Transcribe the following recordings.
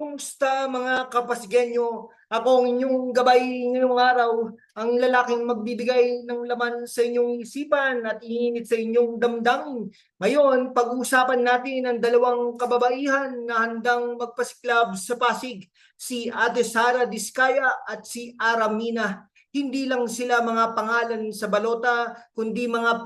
Kumusta mga kapasigenyo? Ako ang inyong gabay ngayong araw, ang lalaking magbibigay ng laman sa inyong isipan at iinit sa inyong damdamin. Ngayon, pag-uusapan natin ang dalawang kababaihan na handang magpasiklab sa Pasig, si Ate Sara Diskaya at si Aramina. Hindi lang sila mga pangalan sa balota, kundi mga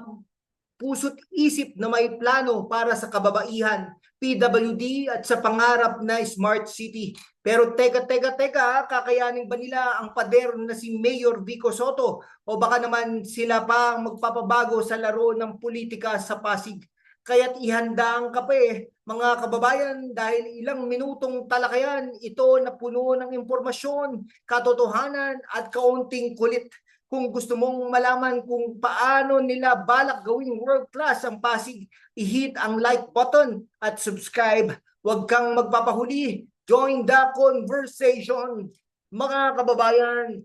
puso't isip na may plano para sa kababaihan, PWD at sa pangarap na Smart City. Pero teka, teka, teka, kakayanin ba nila ang pader na si Mayor Vico Soto? O baka naman sila pa ang magpapabago sa laro ng politika sa Pasig? Kaya't ihanda ang kape, mga kababayan, dahil ilang minutong talakayan ito na puno ng impormasyon, katotohanan at kaunting kulit kung gusto mong malaman kung paano nila balak gawing world class ang Pasig, i-hit ang like button at subscribe. Huwag kang magpapahuli. Join the conversation. Mga kababayan,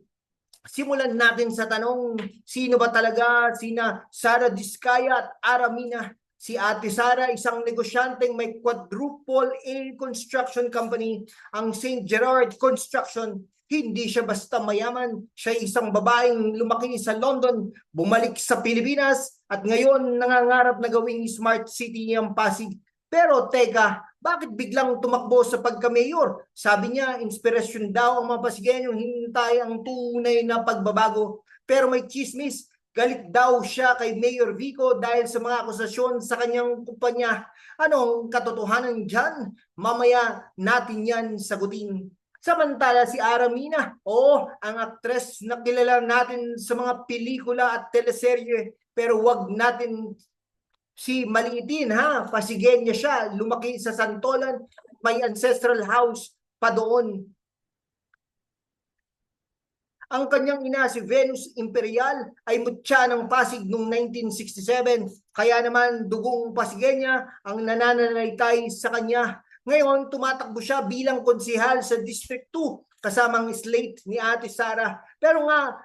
simulan natin sa tanong, sino ba talaga sina Sara Diskaya at Aramina? Si Ate Sara, isang negosyanteng may quadruple A construction company, ang St. Gerard Construction hindi siya basta mayaman. Siya isang babaeng lumaki sa London, bumalik sa Pilipinas, at ngayon nangangarap na gawing smart city ang Pasig. Pero teka, bakit biglang tumakbo sa pagka-mayor? Sabi niya, inspirasyon daw ang mga Pasigenyong hintay ang tunay na pagbabago. Pero may chismis, galit daw siya kay Mayor Vico dahil sa mga akusasyon sa kanyang kumpanya. Anong katotohanan dyan? Mamaya natin yan sagutin. Samantala si Aramina, oo, ang aktres na kilala natin sa mga pelikula at teleserye, pero wag natin si maliitin ha, pasigenya siya, lumaki sa Santolan, may ancestral house pa doon. Ang kanyang ina si Venus Imperial ay mutya ng Pasig noong 1967, kaya naman dugong pasigenya ang nananalitay sa kanya ngayon, tumatakbo siya bilang konsihal sa District 2 kasamang slate ni Ate Sara. Pero nga,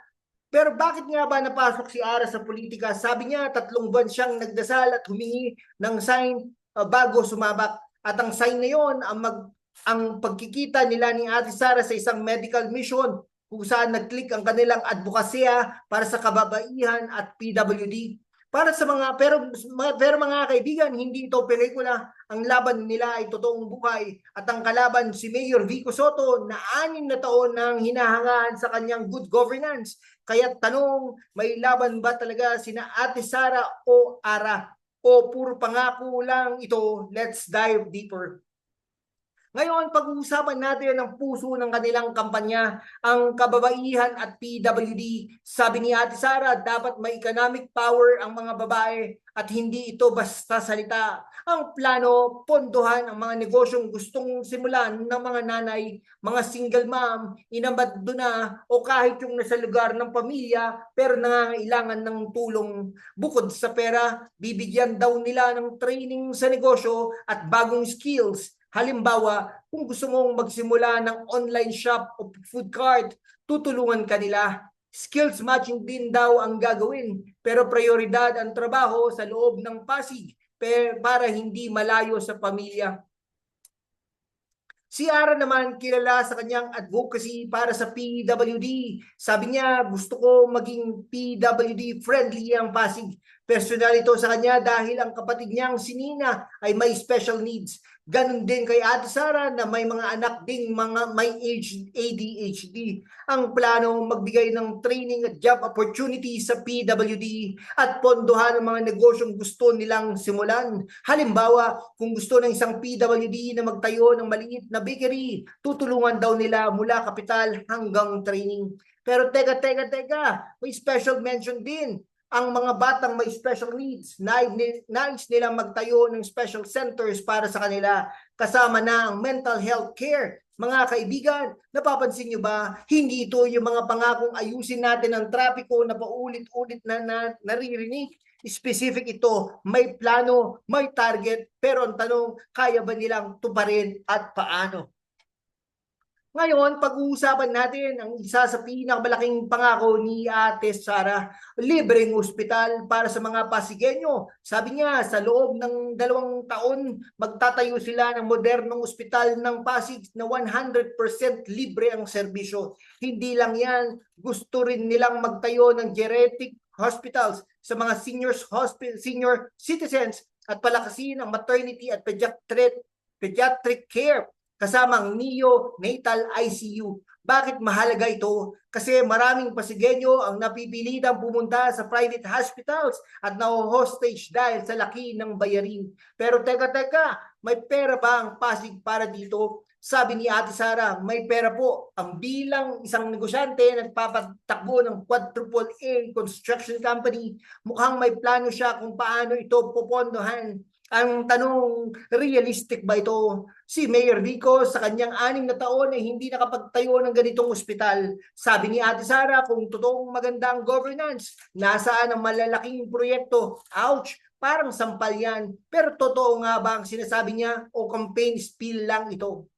pero bakit nga ba napasok si Ara sa politika? Sabi niya, tatlong buwan siyang nagdasal at humingi ng sign uh, bago sumabak. At ang sign na yon ang, mag, ang pagkikita nila ni Ate Sara sa isang medical mission kung saan nag-click ang kanilang advokasya para sa kababaihan at PWD. Para sa mga pero pero mga kaibigan, hindi ito pelikula. Ang laban nila ay totoong buhay at ang kalaban si Mayor Vico Soto na anim na taon nang hinahangaan sa kanyang good governance. Kaya tanong, may laban ba talaga sina Ate Sara o Ara? O puro pangako lang ito? Let's dive deeper. Ngayon, pag-uusapan natin ang puso ng kanilang kampanya, ang kababaihan at PWD. Sabi ni Ate Sara, dapat may economic power ang mga babae at hindi ito basta salita. Ang plano, pondohan ang mga negosyong gustong simulan ng mga nanay, mga single mom, inabado na o kahit yung nasa lugar ng pamilya pero nangangailangan ng tulong. Bukod sa pera, bibigyan daw nila ng training sa negosyo at bagong skills Halimbawa, kung gusto mong magsimula ng online shop o food cart, tutulungan ka nila. Skills matching din daw ang gagawin, pero prioridad ang trabaho sa loob ng Pasig para hindi malayo sa pamilya. Si Ara naman kilala sa kanyang advocacy para sa PWD. Sabi niya, gusto ko maging PWD friendly ang Pasig. Personal ito sa kanya dahil ang kapatid niyang si Nina ay may special needs. Ganon din kay Ate Sara na may mga anak ding mga may ADHD. Ang plano magbigay ng training at job opportunity sa PWD at pondohan ang mga negosyong gusto nilang simulan. Halimbawa, kung gusto ng isang PWD na magtayo ng maliit na bakery, tutulungan daw nila mula kapital hanggang training. Pero teka, teka, teka, may special mention din ang mga batang may special needs, nais nilang magtayo ng special centers para sa kanila, kasama na ang mental health care. Mga kaibigan, napapansin nyo ba, hindi ito yung mga pangakong ayusin natin ang trapiko na paulit-ulit na, na naririnig. Specific ito, may plano, may target, pero ang tanong, kaya ba nilang tuparin at paano? Ngayon, pag-uusapan natin ang isa sa pinakamalaking pangako ni Ate Sara, libreng ospital para sa mga Pasigueño. Sabi niya, sa loob ng dalawang taon, magtatayo sila ng modernong ospital ng Pasig na 100% libre ang serbisyo. Hindi lang yan, gusto rin nilang magtayo ng geriatric hospitals sa mga seniors hospital, senior citizens at palakasin ang maternity at pediatric pediatric care kasamang neonatal ICU. Bakit mahalaga ito? Kasi maraming Pasigueño ang napipilitang pumunta sa private hospitals at na-hostage dahil sa laki ng bayarin. Pero teka teka, may pera ba ang Pasig para dito? Sabi ni Ate Sara, may pera po. Ang bilang isang negosyante nagpapatakbo ng quadruple A construction company, mukhang may plano siya kung paano ito pupondohan. Ang tanong, realistic ba ito? Si Mayor Vico sa kanyang anim na taon ay hindi nakapagtayo ng ganitong ospital. Sabi ni Ate Sara, kung totoong maganda ang governance, nasaan ang malalaking proyekto? Ouch! Parang sampal yan. Pero totoo nga ba ang sinasabi niya o campaign spill lang ito?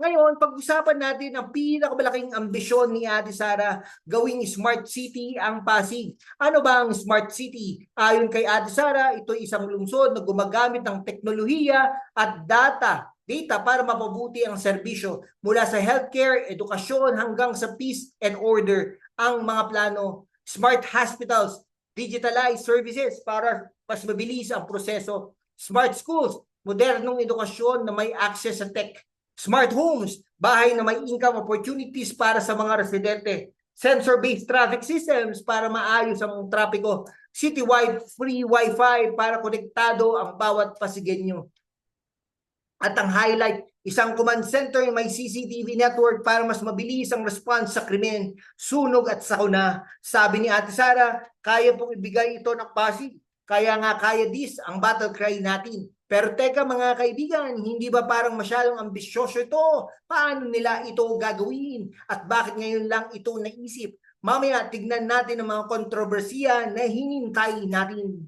Ngayon, pag-usapan natin ang pinakamalaking ambisyon ni Ate Sara gawing smart city ang Pasig. Ano ba ang smart city? Ayon kay Ate Sara, ito isang lungsod na gumagamit ng teknolohiya at data data para mapabuti ang serbisyo mula sa healthcare, edukasyon hanggang sa peace and order ang mga plano. Smart hospitals, digitalized services para mas mabilis ang proseso. Smart schools, modernong edukasyon na may access sa tech Smart homes, bahay na may income opportunities para sa mga residente. Sensor-based traffic systems para maayos ang trapiko. Citywide free wifi para konektado ang bawat Pasigueño. At ang highlight, isang command center may CCTV network para mas mabilis ang response sa krimen, sunog at sakuna. Sabi ni Ate Sara, kaya pong ibigay ito ng Pasig. Kaya nga kaya this ang battle cry natin. Pero teka mga kaibigan, hindi ba parang masyadong ambisyoso ito? Paano nila ito gagawin? At bakit ngayon lang ito naisip? Mamaya tignan natin ang mga kontrobersiya na hinintay natin.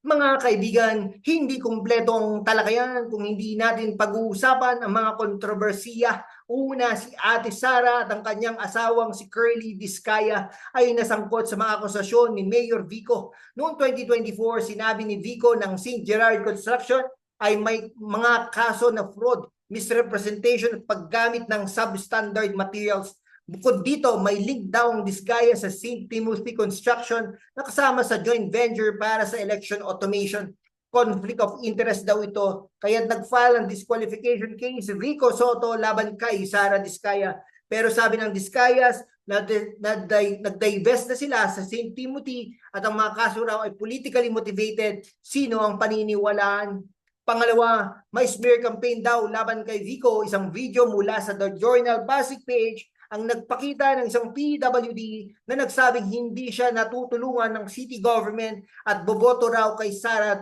Mga kaibigan, hindi kumpleto ang talakayan kung hindi natin pag-uusapan ang mga kontrobersiya. Una, si Ate Sara at ang kanyang asawang si Curly Vizcaya ay nasangkot sa mga akusasyon ni Mayor Vico. Noong 2024, sinabi ni Vico ng St. Gerard Construction ay may mga kaso na fraud, misrepresentation at paggamit ng substandard materials Bukod dito, may link daw ang disgaya sa St. Timothy Construction na kasama sa joint venture para sa election automation. Conflict of interest daw ito. Kaya nag-file ang disqualification case Rico Soto laban kay Sara Discaya. Pero sabi ng Discayas, nag-divest na sila sa St. Timothy at ang mga kaso raw ay politically motivated. Sino ang paniniwalaan? Pangalawa, may smear campaign daw laban kay Vico, isang video mula sa The Journal Basic page ang nagpakita ng isang PWD na nagsabing hindi siya natutulungan ng city government at boboto raw kay Sara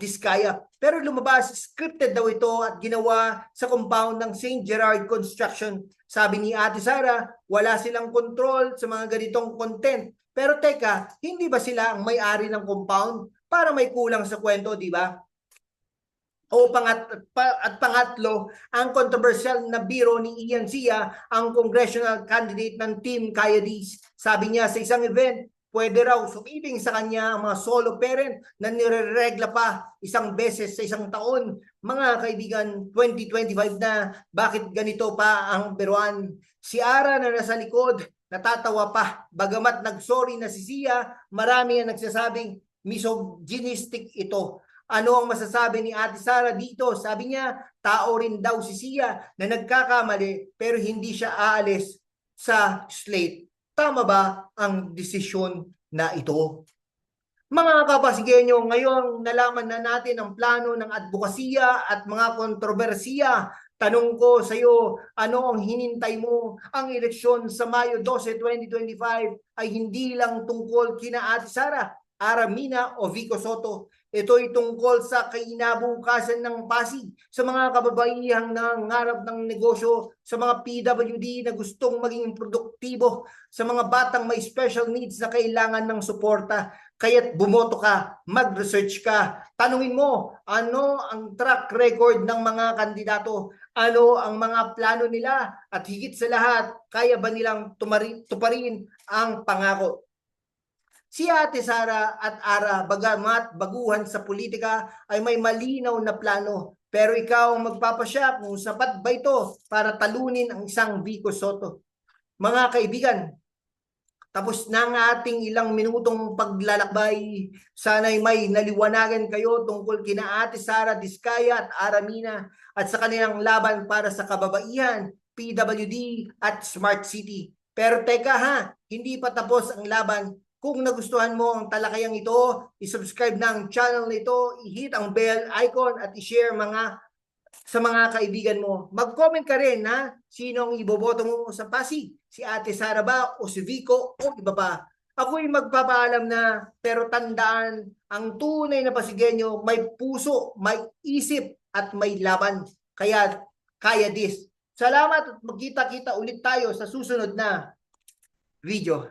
Diskaya. Pero lumabas, scripted daw ito at ginawa sa compound ng St. Gerard Construction. Sabi ni Ate Sara, wala silang control sa mga ganitong content. Pero teka, hindi ba sila ang may-ari ng compound? Para may kulang sa kwento, di ba? O pangat, pa, at pangatlo, ang controversial na biro ni Ian Sia, ang congressional candidate ng Team Kayadis. Sabi niya sa isang event, pwede raw sumibing sa kanya ang mga solo parent na nireregla pa isang beses sa isang taon. Mga kaibigan, 2025 na, bakit ganito pa ang biruan? Si Ara na nasa likod, natatawa pa. Bagamat nagsorry na si Sia, marami ang nagsasabing misogynistic ito. Ano ang masasabi ni Ate Sara dito? Sabi niya, tao rin daw si Sia na nagkakamali pero hindi siya aalis sa slate. Tama ba ang desisyon na ito? Mga kapasigenyo, ngayon nalaman na natin ang plano ng advokasya at mga kontrobersiya. Tanong ko sa iyo, ano ang hinintay mo? Ang eleksyon sa Mayo 12, 2025 ay hindi lang tungkol kina Ate Sara, Aramina o Vico Soto. Ito ay tungkol sa kainabukasan ng Pasig, sa mga kababaihang nangarap ng negosyo, sa mga PWD na gustong maging produktibo, sa mga batang may special needs na kailangan ng suporta. Kaya't bumoto ka, mag-research ka, tanungin mo ano ang track record ng mga kandidato, ano ang mga plano nila at higit sa lahat, kaya ba nilang tumari, tuparin ang pangako. Si Ate Sara at Ara, bagamat baguhan sa politika, ay may malinaw na plano. Pero ikaw ang magpapasya kung sapat ba ito para talunin ang isang Vico Soto. Mga kaibigan, tapos na ang ating ilang minutong paglalakbay. Sana'y may naliwanagan kayo tungkol kina Ate Sara Diskaya at Aramina at sa kanilang laban para sa kababaihan, PWD at Smart City. Pero teka ha, hindi pa tapos ang laban. Kung nagustuhan mo ang talakayang ito, isubscribe na ang channel na ito, i-hit ang bell icon at i-share mga sa mga kaibigan mo. Mag-comment ka rin ha, sino ang iboboto mo sa Pasig? Si Ate Sara ba o si Vico o iba pa? Ako'y magpapaalam na pero tandaan ang tunay na Pasigenyo may puso, may isip at may laban. Kaya kaya this. Salamat at magkita-kita ulit tayo sa susunod na video.